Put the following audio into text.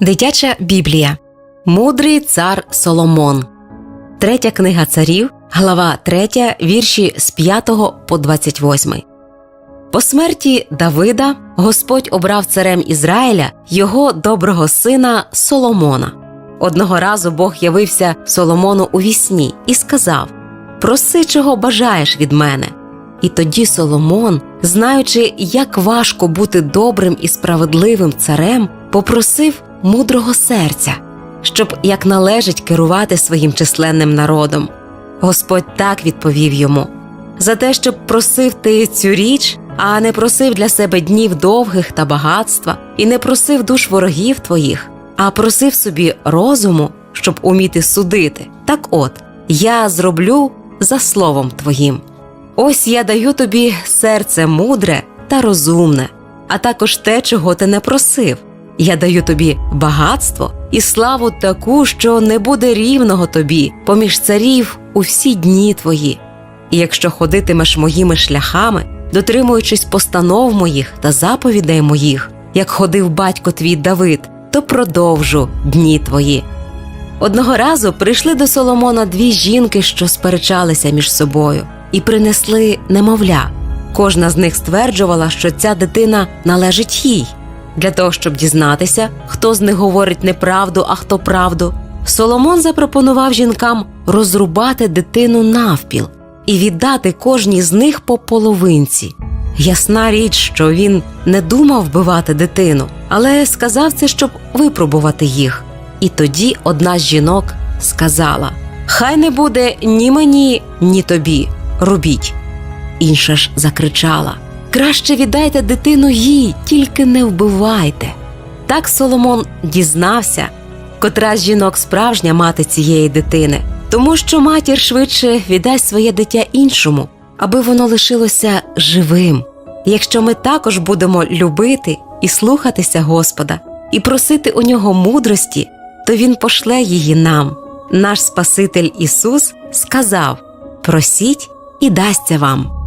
Дитяча Біблія Мудрий цар Соломон. Третя книга царів, глава 3, вірші з 5 по 28. По смерті Давида Господь обрав царем Ізраїля його доброго сина Соломона. Одного разу Бог явився Соломону у вісні і сказав: Проси, чого бажаєш від мене. І тоді Соломон, знаючи, як важко бути добрим і справедливим царем, попросив мудрого серця, щоб як належить керувати своїм численним народом. Господь так відповів йому за те, щоб просив ти цю річ, а не просив для себе днів довгих та багатства, і не просив душ ворогів твоїх, а просив собі розуму, щоб уміти судити. Так от, я зроблю за словом твоїм. Ось я даю тобі серце мудре та розумне, а також те, чого ти не просив. Я даю тобі багатство і славу таку, що не буде рівного тобі поміж царів у всі дні твої. І якщо ходитимеш моїми шляхами, дотримуючись постанов моїх та заповідей моїх, як ходив батько твій Давид, то продовжу дні твої. Одного разу прийшли до Соломона дві жінки, що сперечалися між собою, і принесли немовля. Кожна з них стверджувала, що ця дитина належить їй. Для того, щоб дізнатися, хто з них говорить неправду, а хто правду, Соломон запропонував жінкам розрубати дитину навпіл і віддати кожній з них по половинці. Ясна річ, що він не думав вбивати дитину, але сказав це, щоб випробувати їх. І тоді одна з жінок сказала: Хай не буде ні мені, ні тобі, робіть. Інша ж закричала: Краще віддайте дитину їй, тільки не вбивайте. Так Соломон дізнався, котра з жінок справжня мати цієї дитини, тому що матір швидше віддасть своє дитя іншому, аби воно лишилося живим. Якщо ми також будемо любити і слухатися Господа, і просити у нього мудрості, то Він пошле її нам. Наш Спаситель Ісус сказав: Просіть і дасться вам.